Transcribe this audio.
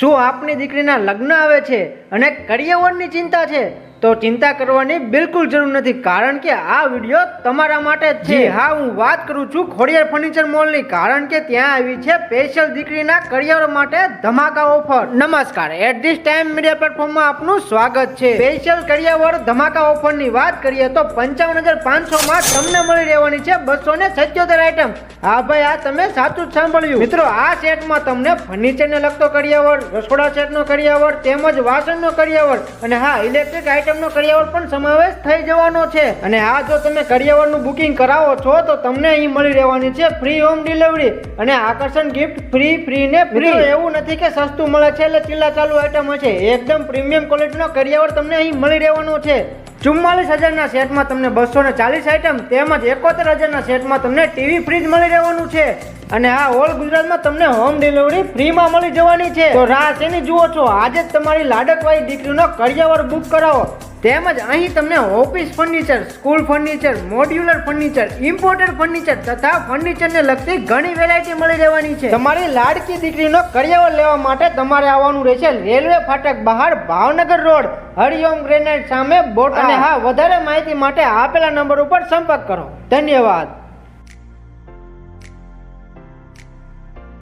શું આપની દીકરીના લગ્ન આવે છે અને કરિયવરની ચિંતા છે? તો ચિંતા કરવાની બિલકુલ જરૂર નથી કારણ કે આ વીડિયો તમારા માટે જ છે. હા હું વાત કરું છું ખોડિયાર ફર્નિચર મોલની કારણ કે ત્યાં આવી છે સ્પેશિયલ દીકરીના કરિયર માટે ધમાકા ઓફર. નમસ્કાર એટ ધીસ ટાઈમ મીડિયા પ્લેટફોર્મમાં આપનું સ્વાગત છે. સ્પેશિયલ કરિયર ધમાકા ઓફરની વાત કરીએ તો પંચાવન હજાર પાંચસોમાં તમને મળી રહેવાની છે બસો ને સત્યોતેર આઈટમ હા ભાઈ આ તમે સાચું જ સાંભળ્યું. મિત્રો આ સેટમાં તમને ફર્નિચરને લગતો કરિયાવર રસોડા સેટનો કરિયાવર તેમજ વાસણનો કરિયાવર અને હા ઇલેક્ટ્રિક આઇટમનો કરિયાવર પણ સમાવેશ થઈ જવાનો છે. અને આ જો તમે કરિયાવરનું બુકિંગ કરાવો છો તો તમને અહીં મળી રહેવાની છે ફ્રી હોમ ડિલિવરી અને આકર્ષણ ગિફ્ટ ફ્રી ફ્રી ને ફ્રી એવું નથી કે સસ્તું મળે છે એટલે ચીલા ચાલુ આઇટમ છે એકદમ પ્રીમિયમ ક્વોલિટીનો કરિયાવર તમને અહીં મળી રહેવાનો છે. ચુમ્માલીસ હજારના સેટમાં તમને બસો ને ચાલીસ આઇટમ તેમજ એકોતેર હજારના સેટમાં તમને ટીવી ફ્રીજ મળી રહેવાનું છે. અને આ ઓલ ગુજરાતમાં તમને હોમ ડિલિવરી ફ્રીમાં મળી જવાની છે. તો રાહ શેની જુઓ છો? આજે જ તમારી લાડકવાળી દીકરીનો કરિયાવર બુક કરાવો. તેમજ અહીં તમને office furniture school furniture modular furniture imported furniture તથા ફર્નિચરને લગતી ઘણી વેરાયટી મળી રહેવાની છે. તમારી લાડકી દીકરીનો કરિયાવર લેવા માટે તમારે આવવાનું રહેશે રેલવે ફાટક બહાર ભાવનગર રોડ. હરિઓમ ગ્રેનેડ સામે બોટ અને હા, વધારે માહિતી માટે આપેલા નંબર ઉપર સંપર્ક કરો. ધન્યવાદ.